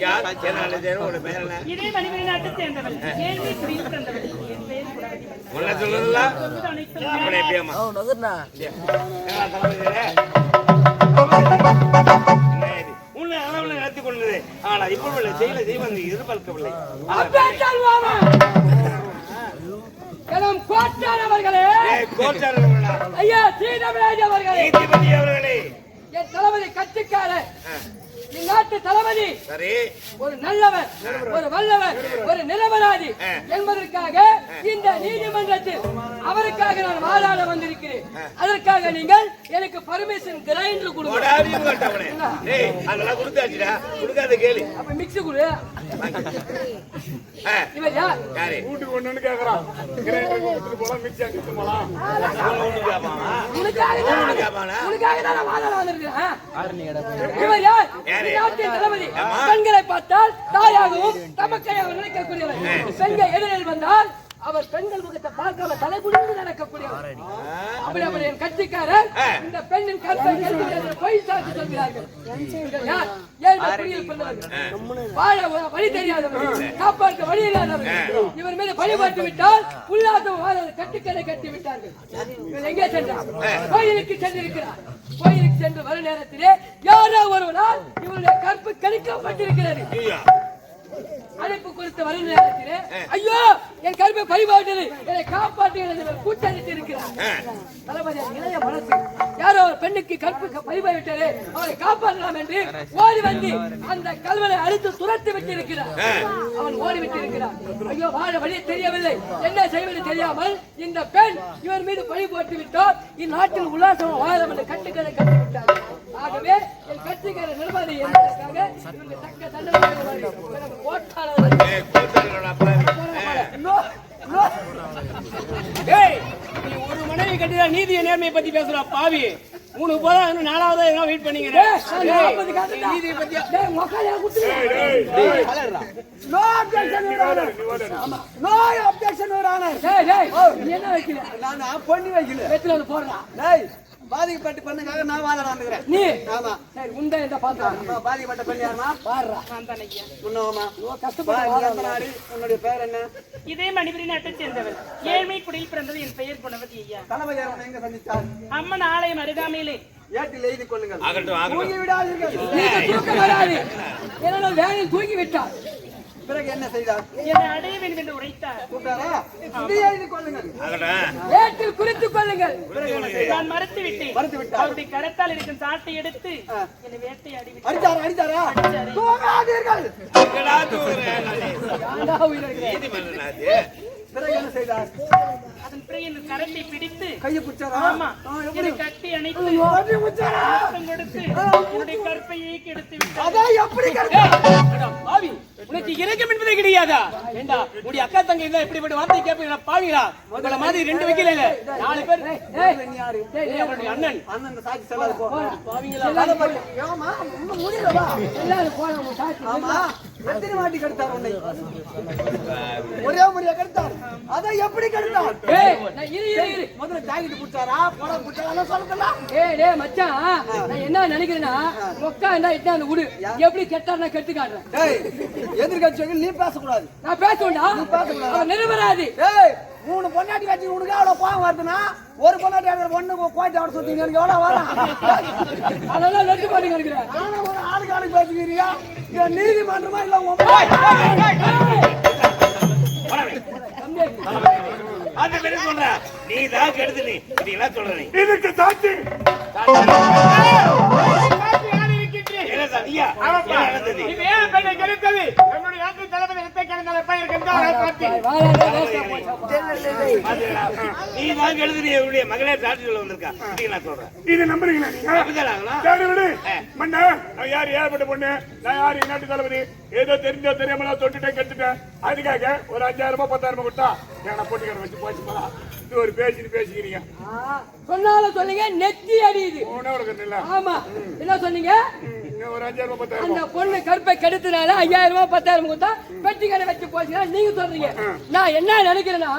யார்? என்ன நல்லது உங்களோட பேர் என்ன? இதே மணிமணி நாட்டை சேர்ந்தவள். கேள்வி குடியில் பிறந்தவள் என் பெயர் குணவதி மன்னன். உன்னை சொல்லுறதுல சொல்வது அனைத்தும் அப்படி எப்படியாம்மா? அவன் நகர்னா? உன்னை அளவில் நடத்தி கொண்டது ஆனா இப்பொழுது செயல தெய்வம் எதிர்பார்க்கவில்லை. எனம் கோட்டான் அவர்களே ஐயா அவர்களே! நீதிபதி அவர்களே! என் தளபதி கட்சிக்காரர் இந்நாட்டு தளபதி. சரி. ஒரு நல்லவர் ஒரு வல்லவர் ஒரு நிரபராதி ஆ. என்பதற்காக இந்த நீதிமன்றத்தில் அவருக்காக நான் வாதாட வந்திருக்கிறேன். அதற்காக நீங்கள் எனக்கு பர்மிஷன் கிரைண்டர் கொடுங்க. கேளு. அப்ப மிக்ஸி கொடு. ஆ, இவர் யார்? யாரு? வீட்டுக்கு ஒண்ணு கேக்குறான். கிரைண்டர் கொடுத்துட்டு போலாம் போலாம்? உனக்காக? உனக்காக தான் வாதாட வந்திருக்கிறேன். இவர் யார்? நாட்டின் தளபதி. பெண்களை பார்த்தால் தாயாகவும் தமக்கையாகவும் நினைக்கக்கூடியவர். பெண்கள் எதிரில் வந்தால் அவர் பெண்கள் முகத்தை பார்க்காம தலை குனிந்து நடக்கக்கூடியவர். அப்படி அப்படி என் கட்சிக்காரர். இந்த பெண்ணின் கருத்து பொய் சாட்சி சொல்கிறார்கள். வாழ வழி தெரியாதவர்கள் காப்பாற்ற வழி இல்லாதவர்கள் இவர் மீது பழிபாட்டு விட்டால் வாழ கட்டுக்கடை கட்டி விட்டார்கள் எங்கே சென்றார்? கோயிலுக்கு சென்றிருக்கிறார். கோயிலுக்கு சென்று வரும் நேரத்திலே யாரோ ஒருவனால் இவருடைய கற்பு கணிக்கப்பட்டிருக்கிறது. அழைப்பு கொடுத்து வரும் நேரத்திலே ஐயோ என் கருப்பை பறிபாட்டது என்னை காப்பாற்றுகிறது கூட்டணித்து இருக்கிறார் தளபதி இளைய மனசு. யாரோ ஒரு பெண்ணுக்கு கற்பு பறிபாவிட்டாரு அவரை காப்பாற்றலாம் என்று ஓடி வந்து அந்த கல்வனை அழித்து துரத்து விட்டு இருக்கிறார் அவன் ஓடி விட்டு இருக்கிறார் ஐயோ வாழ வழி தெரியவில்லை. என்ன செய்வது தெரியாமல் இந்த பெண் இவர் மீது பழி போட்டு விட்டார். இந்நாட்டில் உல்லாசம் வாழம் என்று கட்டுக்கதை கட்டி விட்டார் ஆகவே என் கட்சிக்கார நிர்வாகி என்பதற்காக இவருக்கு தக்க தண்டனை ஒரு மனைவி கட்டிதா நீதிய நேர்மையை பத்தி பேசுறா பாவி. மூணு போதா நாலாவதா என்ன வெயிட் பண்ணீங்க. நீதியை நீ என்ன வைக்கல? நான் பொண்ணு வைக்கல. போடுறா. பாதிக்கப்பட்ட பெண்ணுக்காக நான் வாழறாந்துக்கிறேன் நீ? ஆமா. சரி, உண்டை பாத்துக்கலாம். அம்மா, பாதிக்கப்பட்ட பெண் யாருமா பாருடா. உன்னோமா? இவ்வளோ கஷ்டப்பட்டு நீ எந்த வாழறாங்க. நாடு உன்னுடைய பேர் என்ன? இதே மணிபுரி நாட்டை சேர்ந்தவள் ஏழ்மை குடியில் பிறந்தது என் பெயர் குணவதி ஐயா. தளபதி எங்க சந்தித்தார்? அம்மன் ஆலயம் அருகாமையிலே ஏட்டில் எழுதி கொள்ளுங்கள். தூங்கி விடாதீர்கள் தூக்கம் வராது. ஏன்னா வேலையில் தூங்கி விட்டார் பிறகு என்ன செய்தார்? என்னை அடைய வேண்டும் என்று உரைத்தார். கொள்ளுங்கள். குறித்துக் கொள்ளுங்கள். நான் மறுத்து விட்டேன் மறுத்து விட்டார். அவருடைய கரத்தால் இருக்கும் சாட்டை எடுத்து என்னை அடித்தாரா? அடித்தாரா? தூங்காதீர்கள். பிறகு என்ன செய்தார்? அதன் பிறகு என் கரத்தை பிடித்து கையை பிடிச்சாரா? ஆமா எப்படி? கட்டி அணைத்து கையை பிடிச்சாரா? கொடுத்து என்னுடைய கற்பையை கெடுத்து விட்டார். அதான் எப்படி பாவி உனக்கு இறக்கம் என்பதே கிடையாதா? ஏண்டா உடைய அக்கா தங்கை இருந்தா இப்படிப்பட்ட வார்த்தை கேட்பீங்களா பாவிங்களா உங்கள மாதிரி ரெண்டு வைக்கல இல்ல. நாலு பேர் நீ யாரு? அண்ணன். அண்ணன் இந்த சாட்சி சொல்லாது போ. பாவிங்களா முடியலவா எல்லாரும் உன் சாட்சி. ஆமா. எத்தனை வாட்டி கெடுத்தார் உன்னை ஒரே முறையா கெடுத்தார் அதை எப்படி கெடுத்தார் ஏய், நான். முதல்ல ஜாக்கெட் பிடிச்சாரா போட பிடிச்சாரா சொல்லலாம் ஏய், டேய், மச்சான், நான் என்ன நினைக்கிறேன்னா, உக்கா இருந்தா இட்டாந்து விடு. எப்படி கெட்டார்னா கெட்டு காட்டுறேன். எதிர்கட்சிகள் நீ பேசக்கூடாது நான் பேசுவேன்டா. அவன் நிரபராதி. டேய் மூணு பொண்டாட்டி கட்சி உனக்கு எவ்வளவு பாவம் வருதுன்னா ஒரு பொண்டாட்டி அடுத்த பொண்ணு கோயத்தை அவட சுத்தீங்க எனக்கு எவ்வளவு வரும் அதெல்லாம் லட்டு பண்ணி கிடக்குறேன். நானும் ஒரு ஆளுக்கு ஆளுக்கு பேசுக்கிறியா? இது நீதிமன்றமா இல்ல அந்த பேரு சொல்ற நீ தான் கெடுத்து நீ. இதெல்லாம் சொல்ற நீ? இதுக்கு சாட்சி. சாதியா என்ன நடந்தது இது ஏன் பெண்ணை கெடுத்தது. என்னுடைய நாட்டு தளபதி ரத்த கிடந்த பையன் இருக்கின்றார். நீ தான் கெடுத்து நீ உன்னுடைய மகளே சாட்சி சொல்ல வந்திருக்கா. இது நான் சொல்றேன். இது நம்புறீங்களா மண்ணா நான் யார்? ஏற்பட்ட பொண்ணு. நான் யார்? நாட்டு தளபதி ஏதோ தெரிஞ்சோ தெரியாமலோ தொட்டுட்டேன் கெட்டுட்டேன் அதுக்காக ஒரு அஞ்சாயிரம் ரூபாய் பத்தாயிரம் ரூபாய் கொடுத்தா ஏன்னா கடை வச்சு போச்சு போல. இது ஒரு பேசிட்டு பேசிக்கிறீங்க. சொன்னாலும் சொன்னீங்க நெத்தி அடியுது ஆமா. என்ன சொன்னீங்க? அந்த பொண்ணு கருப்பை கெடுத்தனால ஐயாயிரம் ரூபாய் பத்தாயிரம் கொடுத்தா பெட்டி கடை வச்சு போச்சுன்னா நீங்க சொல்றீங்க? நான் என்ன நினைக்கிறேன்னா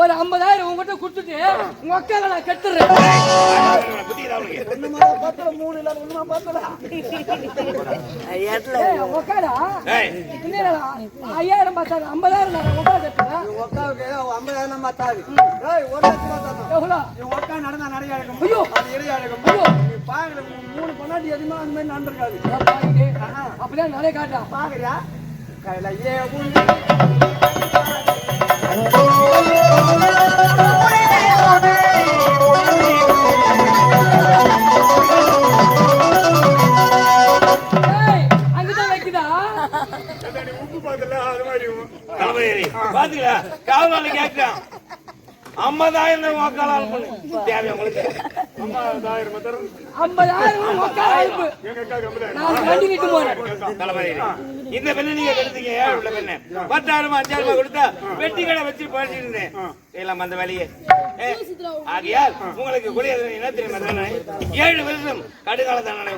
ஒரு ஐம்பதாயிரம் உங்ககிட்ட கொடுத்துட்டு உங்க அக்காவை நான் கெட்டுறேன் ஐயாயிரம் பத்தாயிரம் ஐம்பதாயிரம் நான் அக்கா கட்டுறேன் ஐம்பதாயிரம் பத்தாது ஒரு லட்சம் எவ்வளோ? உட்கா நடந்தா நடைய அழகம் ஐயோ. அது இடைய அழகம் ஐயோ. நீ பாக்கல மூணு பொண்ணாட்டி எதுவுமே அந்த மாதிரி நடந்திருக்காது. அப்படியே நிறைய காட்டுறா பாக்குறியா கையில ஏ வைக்குதா உப்பு காவலாளி கேட்கிறான் ஐம்பதாயிரம் வாக்காளர் தேவை உங்களுக்கு. ஐம்பதாயிரம் ஐம்பதாயிரம் தளபதி இந்த பெண்ணை நீங்க கெடுத்தீங்க. ஏன் உள்ள பெண்ணை? பத்தாயிரம் அஞ்சாயிரம் கொடுத்தா வெட்டி கடை வச்சு போயிட்டு இருந்தேன் செய்யலாம் அந்த வேலையை. ஆகையால் உங்களுக்கு கூடிய என்ன தெரியுமா? ஏழு வருஷம் கடுகால தானே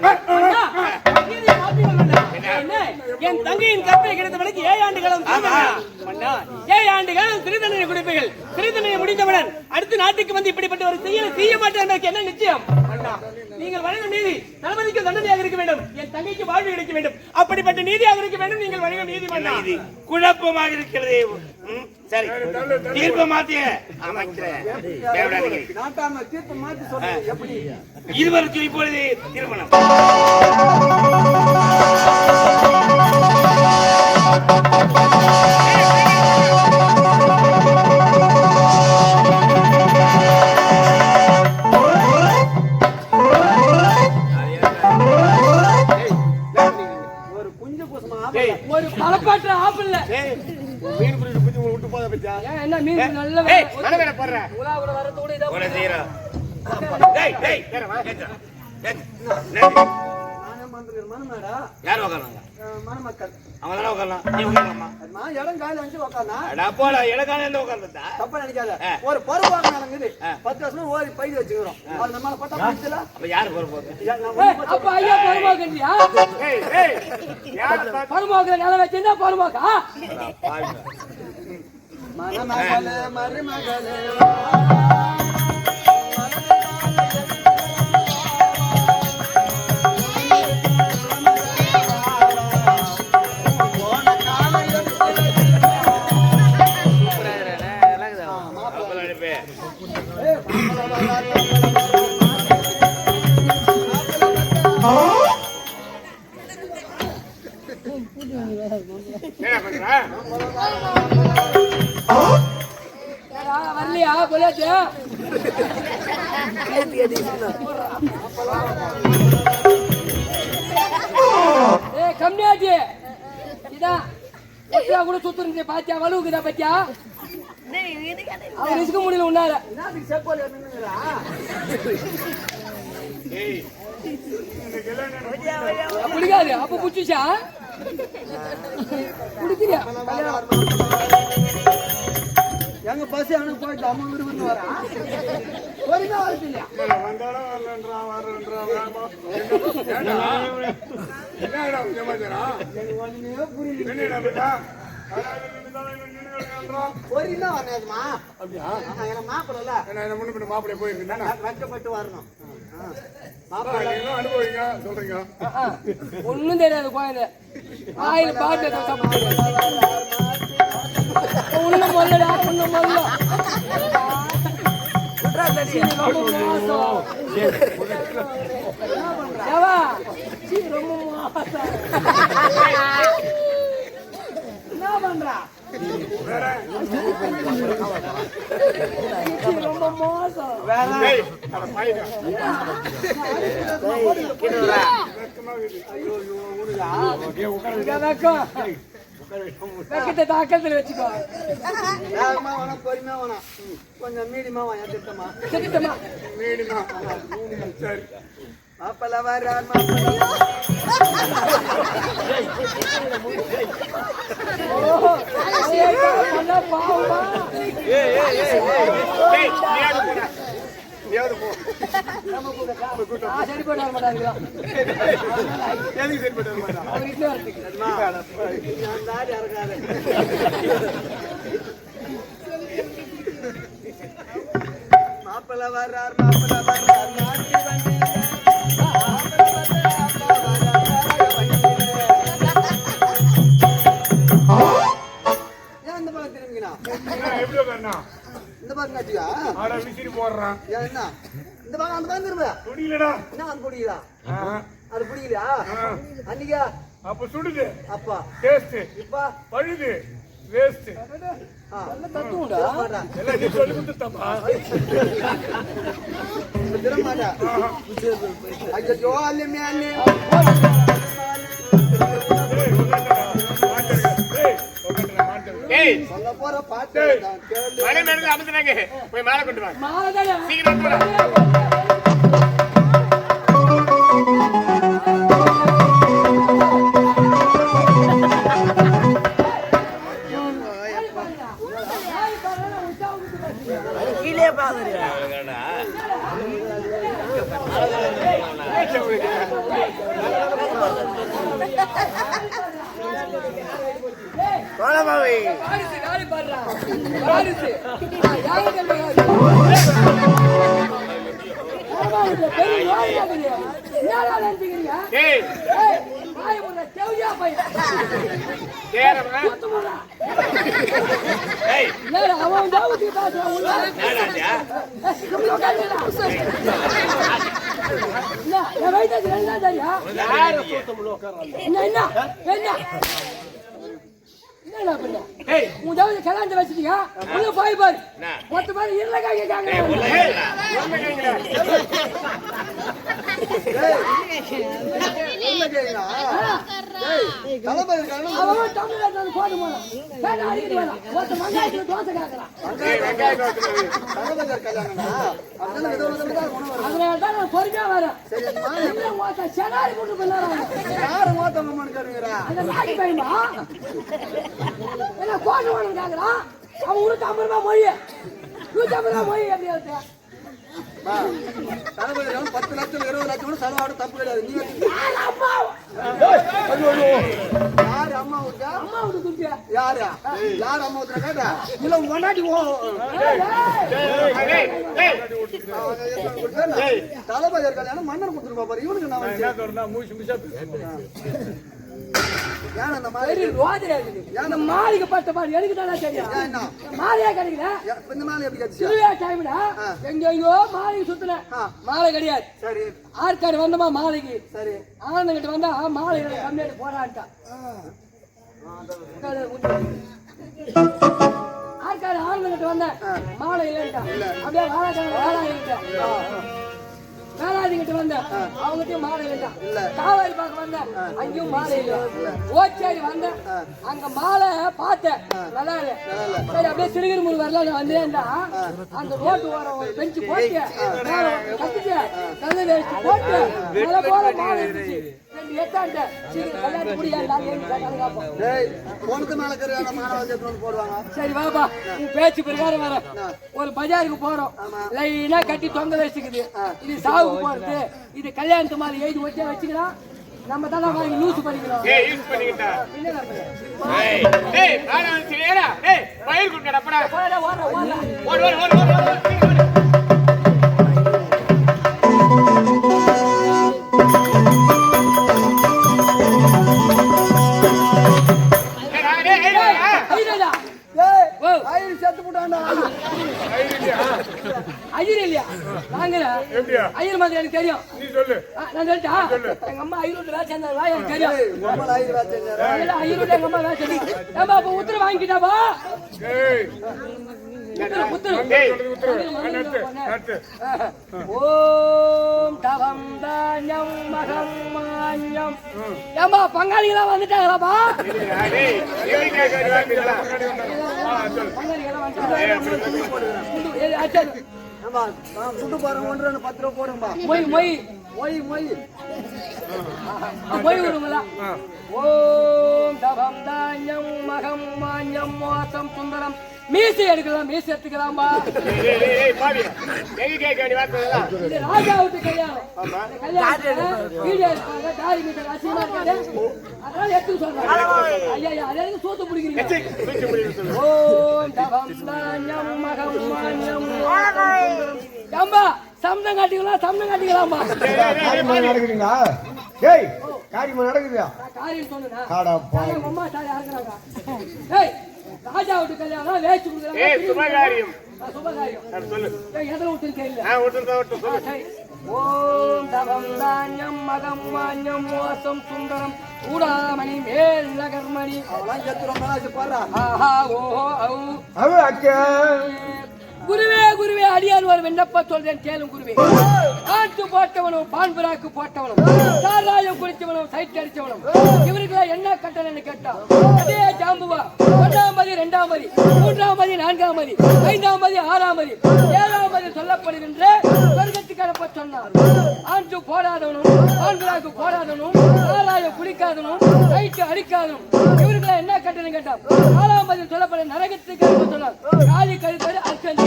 என் தங்கையின் கற்பை கிடைத்தவனுக்கு ஏழு ஆண்டு காலம் தூங்கண்ணா. அண்ணா, ஏழு ஆண்டு காலம் சிறுதண்டனை கொடுப்பீர்கள் சிறுதண்டனை முடிந்தவுடன் அடுத்த நாட்டுக்கு வந்து இப்படிப்பட்ட ஒரு செயலை செய்ய மாட்டேன் என்ன நிச்சயம்? நீங்கள் வழங்கும் நீதி. தளபதிக்கு தண்டனையாக இருக்க வேண்டும். என் தங்கைக்கு வாழ்வு கிடைக்க வேண்டும். அப்படிப்பட்ட நீதியாக இருக்க வேண்டும். நீங்கள் வழங்கும் நீதி இது குழப்பமாக இருக்கிறது. சரி. தீர்ப்பு மாத்திய. அமைக்கிறேன் தீர்ப்பு மாத்தி எப்படி இப்பொழுது திருமணம். ஆப்பிள் மீன் பிடிச்சி பிடிச்சி விட்டு போத பத்தியா ஏன் என்ன மீன் நல்ல ஏய், மனவேல போடுற. உலா கூட வரத்தோட இதா உன்னை செய்யறோம். டேய், டேய், கேட்கிறா. கேட்கிறா. நன்றி. நானே மந்திரிக்கிறேன் மனமேடா யார் உக்காந்தாங்க மணமக்கள் அவங்க தானே உட்காரலாம் நீ உட்காரலாமா? இடம் காலி வந்து உக்காந்தா அடா போடா எந்த உட்கார்ந்தா தப்பா நினைக்காத. ஒரு நடக்குது. பத்து வருஷமா ஓடி பயிர் வச்சுக்கிறோம். அது நம்மளால பார்த்தா முடிச்சல அப்ப யாரு பொறுப்பு அப்ப ஐயா பார்த்து பருமாக்கிற நிலம் வச்சிருந்தா பருமாக்கா மணமகளே மருமகளே. வரலையா போலாச்சு ஏ கம்மியாச்சு இதான் கூட சுத்துறீங்க பாத்தியா வலுவுக்குதா பாத்தியா அவர் ரிஸ்க் முடியல உன்னால என்ன பிடிக்காது அப்ப புடிச்சுச்சா பிடிக்கிறியா எங்க பஸ் எனக்கு போயிட்டு அம்மா விரும்புன்னு வரா பொறுமையா வருது இல்லையா கிடக்குறான். பொறுமையா வரணுமா அப்படியா எனக்கு மாப்பிள்ளல என்ன என்ன முன்ன பின்ன மாப்பிள்ளை போயிருக்குதானே? வெட்கப்பட்டு வரணும். மாப்பிள்ளை அனுபவிங்க? சொல்றீங்க. ஒண்ணும் தெரியாது குழந்தை. ஆயில் பாட்டு மொல்லடா மொல்ல. மோசம். என்ன பண்றா? ரொம்ப மோசம் தாக்கத்துல வச்சுக்கோ பொறுமையா வேணாம் கொஞ்சம் மீடியமா வாங்க திட்டமா திட்டமா மீடியமா. சரி மாப்பிள்ள வர்றார் மாப்பிள்ள பண்ண ஏய், மாப்பிள்ள வர்றார் மாப்பிள்ள வர்றார் நாட்டி வண்டியில. உட்காருண்ணா? இந்த பக்கம் காட்டியா ஆடா விசிறி போடுறான். என்ன? இந்த பக்கம் அந்த துடிக்கலடா என்ன அது பிடிக்குதா ஆ, அது பிடிக்கலையா ஆ. அன்னைக்கா? அப்ப சுடுது. அப்பா. டேஸ்ட் இப்பா. பழுது. வேஸ்ட் திரும்ப மாட்டா. எல்லாம் நீ சொல்லி. ஐயோ, அல்லே. ஏய் சொல்ல போற பாட்டு. மலை மேல போய் மேல கொண்டு வா. மாலை தானே சீக்கிரம் அவன் உள்ள. என்ன, என் வயிற்றுக்கு ரெண்டு நாள் தெரியும். யாரு என்ன, பண்ண? ஏய். உன் தாவத்தை கல்யாணத்தை வச்சுட்டீங்க, உள்ள போய் பாரு. மொத்த பேர் காய்க்க கேக்குறாங்க. பொறுமையா வரேன். இல்ல, ஒருத்தன் செனாரி? அந்த என்ன கோட்டை வேணும் கேக்குறான் அவன் நூத்தி ஐம்பது ரூபாய் மொழி. நூத்தி ஐம்பது ரூபாய் மொழி எப்படி இருக்காரு, பத்து லட்சம் இருபது லட்சம் கூட செலவாடு தப்பு கிடையாது. நீ அம்மா? யாரு அம்மா ஊத்தா அம்மா விட்டு குட்டியா யாரு? யாரு அம்மா ஊத்துறா கேட்டா? இல்ல உங்க முன்னாடி ஓ தளபதி கல்யாணம் மன்னர் கொடுத்துருப்பா பாரு. இவனுக்கு நான் மூச்சு மூச்சா. மாதிரி மாளிகை? பட்ட பாரு எனக்கு தானே தெரியும்? மாலையா கிடைக்கல. இந்த மாதிரி எப்படி எங்க எங்கோ சுத்தின. மாலை கிடையாது. சரி. ஆற்காடு வந்தமா மாலைக்கு சரி. ஆனந்த கிட்ட வந்தா மாலை கம்மியாட்டு போராட்டான் ஆற்காடு ஆனந்த கிட்ட வந்தேன். மாலை இல்லைன்ட்டான் அப்படியே வாழாக்கான வாழா இல்லைன்ட்டான் வேளாதி கிட்ட வந்தேன் அவங்ககிட்டயும் மாலை இல்லைன்ட்டான் காவாரி பார்க்க வந்தேன் அங்கேயும் மாலை இல்லை. ஓச்சேரி வந்தேன் அங்க மாலை பார்த்தேன். நல்லா இல்லை. சரி அப்படியே சிறுகிரி முருகன் வரலாம் வந்தேன்டா. அந்த ரோட்டு ஒரு பெஞ்சு போட்டு கட்டிட்டு நல்ல போட்டு போல மாலை இருந்துச்சு சரி உன் பேச்சு பிரகாரம் வர ஒரு பஜாருக்கு போறோம். லைனா கட்டி தொங்க வச்சுக்குது. இது சாவுக்கு போறது. இது கல்யாணத்து மாதிரி எழுதி ஒட்டியா வச்சுக்கலாம் நம்ம தானே வாங்கி லூசு பண்ணிக்கிறோம் ஏய் யூஸ் பண்ணிக்கிட்டா. என்ன நடக்குது? ஏய் ஏய் ஆனா சரியா ஏய் பயிர் குட்டடப்படா போடா, ஓடுறா, ஓடுறா. ஓடு ஓடு ஓடு ஓடு ஓடு சீக்கிரம் ஓடு. ஐயர் இல்லையா? நாங்க எப்படியா? ஐயர் மாதிரி எனக்கு தெரியும். நீ சொல்லு. ஆ, நான் சொல்லிட்டா? எங்க அம்மா ரூபா சேர்ந்தா எனக்கு தெரியும். ஐயரு எங்க அம்மா. ஏம்மா, அப்ப உத்தரவு வாங்கிக்கிட்டாவா ஓம் தவம் தானியம் மகம் மானியம். ஏம்பா பங்காளிகளா வந்துட்டாங்களாப்பா? சுட்டு பாருங்க ஒன்று பத்து ரூபா போடுங்கப்பா. மொய் மொய். மொய் மொய். மொய் விடுங்களா ஓம் தவம் தானியம் மகம் மானியம் மோசம் சுந்தரம். மீசை எடுக்கலாம் மீசை எடுத்துக்கலாமா ஏய், ஏய், ஏய், ஏய், பாவி. எங்க கேட்க வேண்டிய வார்த்தை இதெல்லாம்? இது ராஜா வீட்டு கல்யாணம் வீடியோ எடுப்பாங்க தாடி மீசை அசிங்கமா இருக்காது அதனால எடுத்து சொல்றாங்க ஐயா அதே சூத்து பிடிக்கிறீங்க. ஓம் தவம் தானியம் மகம் மானியம் ஏம்பா சம்தம் காட்டிக்கலாம் சம்தம் காட்டிக்கலாமா காரியமா நடக்குதுங்களா டேய் காரியமா நடக்குதா காரியம். அம்மா தாடி அறுக்கிறாங்க ஏய் ராஜா வீட்டு கல்யாணம் வேச்சு சுபகாரியம். கொடுக்குறாங்க சுபகாரியம். அது சொல்லு. எதில் விட்டுன்னு கேள்வி ஆ, விட்டுருந்தா விட்டு சொல்லு. ஓம் தவம் தானியம் மகம் மானியம் மோசம் சுந்தரம். ஊடாமணி மேல் நகர்மணி. அவெல்லாம் எத்துறோம் பாரு ஆஹா ஓஹோ அவு அவ அக்கா. குருவே குருவே அடியார் ஒரு விண்ணப்ப சொல்றேன் கேளும் குருவே. ஆட்டு போட்டவனும் பான்புராக்கு போட்டவனும் சாராயம் குடிச்சவனும் சைட் அடிச்சவனும் இவருக்குள்ள என்ன கட்டணம்னு கேட்டா அதே ஜாம்புவா ஒன்றாம் மதி இரண்டாம் மதி மூன்றாம் மதி நான்காம் மதி ஐந்தாம் மதி ஆறாம் மதி ஏழாம் மதி சொல்லப்படுகின்ற சொர்க்கத்துக்கு சொன்னார். ஆண்டு போடாதவனும் பான்புராக்கு போடாதவனும் சாராயம் குடிக்காதவனும் சைட்டு அடிக்காதவனும் இவருக்குள்ள என்ன கட்டணம் கேட்டா ஆறாம் மதி சொல்லப்பட நரகத்துக்கு சொன்னார். காலி கழுத்தடி அர்ச்சந்தி